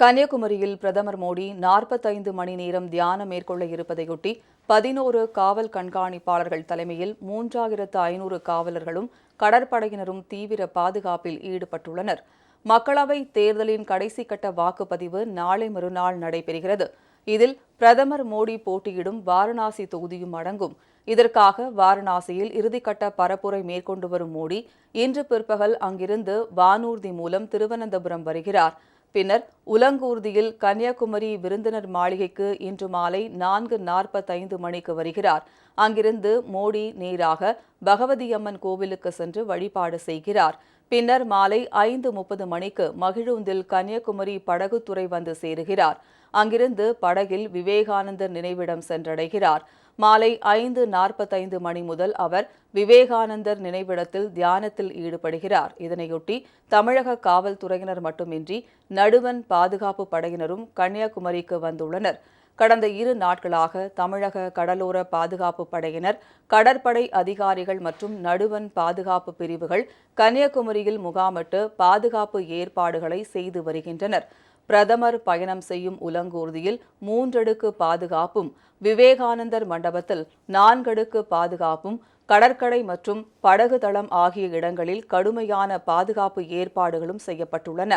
கன்னியாகுமரியில் பிரதமர் மோடி நாற்பத்தைந்து மணி நேரம் தியானம் மேற்கொள்ள இருப்பதையொட்டி பதினோரு காவல் கண்காணிப்பாளர்கள் தலைமையில் மூன்றாயிரத்து ஐநூறு காவலர்களும் கடற்படையினரும் தீவிர பாதுகாப்பில் ஈடுபட்டுள்ளனர். மக்களவை தேர்தலின் கடைசி கட்ட வாக்குப்பதிவு நாளை மறுநாள் நடைபெறுகிறது. இதில் பிரதமர் மோடி போட்டியிடும் வாரணாசி தொகுதியும் அடங்கும். இதற்காக வாரணாசியில் இறுதிக்கட்ட பரப்புரை மேற்கொண்டு வரும் மோடி இன்று பிற்பகல் அங்கிருந்து வானூர்தி மூலம் திருவனந்தபுரம் வருகிறார். பின்னர் உலங்கூர்தியில் கன்னியாகுமரி விருந்தினர் மாளிகைக்கு இன்று மாலை நான்கு நாற்பத்தைந்து மணிக்கு வருகிறார். அங்கிருந்து மோடி நேராக பகவதியம்மன் கோவிலுக்கு சென்று வழிபாடு செய்கிறார். பின்னர் மாலை ஐந்து முப்பது மணிக்கு மகிழுந்தில் கன்னியாகுமரி படகுத்துறை வந்து சேருகிறார். அங்கிருந்து படகில் விவேகானந்தர் நினைவிடம் சென்றடைகிறார். மாலை ஐந்து நாற்பத்தைந்து மணி முதல் அவர் விவேகானந்தர் நினைவிடத்தில் தியானத்தில் ஈடுபடுகிறார். இதனையொட்டி தமிழக காவல்துறையினர் மட்டுமின்றி நடுவன் பாதுகாப்பு படையினரும் கன்னியாகுமரிக்கு வந்துள்ளனர். கடந்த இரு நாட்களாக தமிழக கடலோர பாதுகாப்பு படையினர் கடற்படை அதிகாரிகள் மற்றும் நடுவன் பாதுகாப்பு பிரிவுகள் கன்னியாகுமரியில் முகாமிட்டு பாதுகாப்பு ஏற்பாடுகளை செய்து வருகின்றனர். பிரதமர் பயணம் செய்யும் உலங்கூர்தியில் மூன்றடுக்கு பாதுகாப்பும் விவேகானந்தர் மண்டபத்தில் நான்கடுக்கு பாதுகாப்பும் கடற்கரை மற்றும் படகு தளம் ஆகிய இடங்களில் கடுமையான பாதுகாப்பு ஏற்பாடுகளும் செய்யப்பட்டுள்ளன.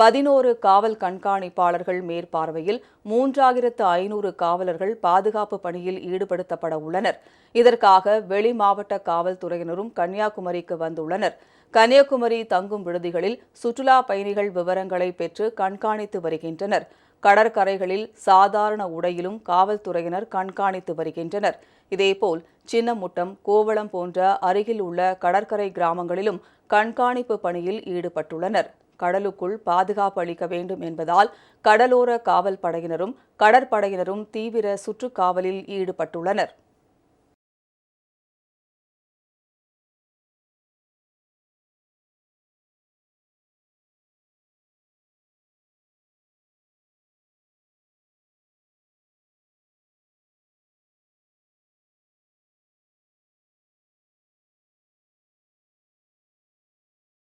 பதினோரு காவல் கண்காணிப்பாளர்கள் மேற்பார்வையில் மூன்றாயிரத்து ஐநூறு காவலர்கள் பாதுகாப்பு பணியில் ஈடுபடுத்தப்பட உள்ளனர். இதற்காக வெளி மாவட்ட காவல்துறையினரும் கன்னியாகுமரிக்கு வந்துள்ளனர். கன்னியாகுமரி தங்கும் விடுதிகளில் சுற்றுலா பயணிகள் விவரங்களை பெற்று கண்காணித்து வருகின்றனர். கடற்கரைகளில் சாதாரண உடையிலும் காவல்துறையினர் கண்காணித்து வருகின்றனர். இதேபோல் சின்னமுட்டம் கோவளம் போன்ற அருகில் உள்ள கடற்கரை கிராமங்களிலும் கண்காணிப்பு பணியில் ஈடுபட்டுள்ளனர். கடலுக்குள் பாதுகாப்பு அளிக்க வேண்டும் என்பதால் கடலோர காவல் படையினரும் கடற்படையினரும் தீவிர சுற்றுக்காவலில் ஈடுபட்டுள்ளனர்.